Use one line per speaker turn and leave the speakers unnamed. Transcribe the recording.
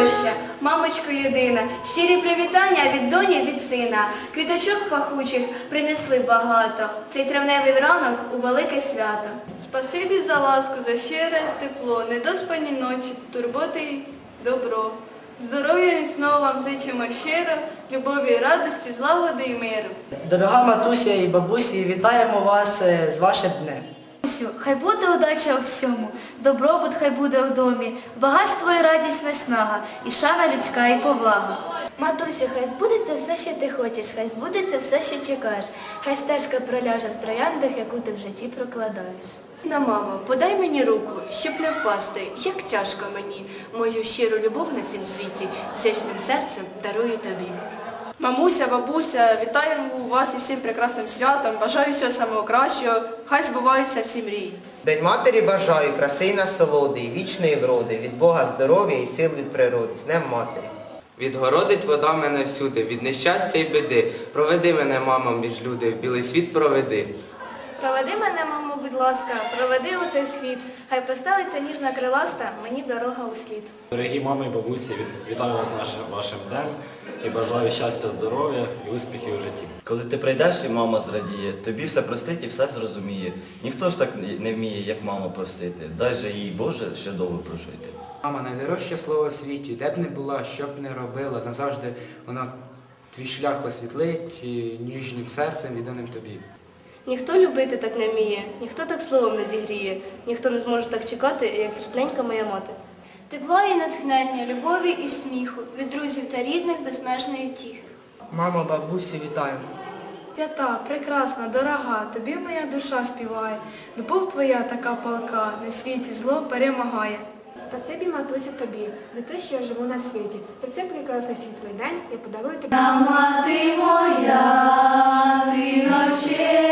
Найдорожча, мамочко єдина, щирі привітання від доні від сина. Квіточок пахучих принесли багато. В цей травневий ранок у велике свято.
Спасибі за ласку, за щире тепло, недоспані ночі, турботи й добро. Здоров'я міцного вам зичимо щиро, любові, радості, злагоди і миру.
Дорога матуся і бабусі, вітаємо вас е, з вашим днем.
Усю, хай буде удача у всьому, добробут хай буде у домі, багатство і радість снага, і шана людська і повага.
Матусю, хай збудеться все, що ти хочеш, хай збудеться все, що чекаєш. Хай стежка проляже в трояндах, яку ти в житті прокладаєш.
На мамо, подай мені руку, щоб не впасти, як тяжко мені. Мою щиру любов на цім світі сячним серцем дарую тобі.
Мамуся, бабуся, вітаємо вас із цим прекрасним святом. Бажаю всього самого кращого. Хай збуваються всі мрії.
День матері бажаю краси і насолоди, і вічної вроди, від Бога здоров'я і сил від природи. З Днем матері.
Відгородить вода мене всюди, від нещастя й біди. Проведи мене, мамо, між люди, в білий світ проведи.
Проведи мене, мамо, будь ласка, проведи у цей світ. Хай простелиться ніжна криласта, мені дорога у слід.
Дорогі мами і бабусі, вітаю вас нашим вашим днем і бажаю щастя, здоров'я і успіхів у житті.
Коли ти прийдеш і мама зрадіє, тобі все простить і все зрозуміє. Ніхто ж так не вміє, як маму простити. Дай же їй Боже ще довго прожити.
Мама найдорожче слово в світі, де б не була, що б не робила, назавжди вона твій шлях освітлить і ніжнім серцем відданим тобі.
Ніхто любити так не вміє, ніхто так словом не зігріє, ніхто не зможе так чекати, як рідненька моя мати.
Тепла і натхнення, любові і сміху, від друзів та рідних безмежної втіхи.
Мамо, бабусі, вітаємо.
Свята, прекрасна, дорога, тобі моя душа співає. Любов твоя така палка, на світі зло перемагає.
Спасибі, матусю, тобі, за те, що я живу на світі. І цей прекрасний світлий день я подарую тобі.
Мати моя, ти ночей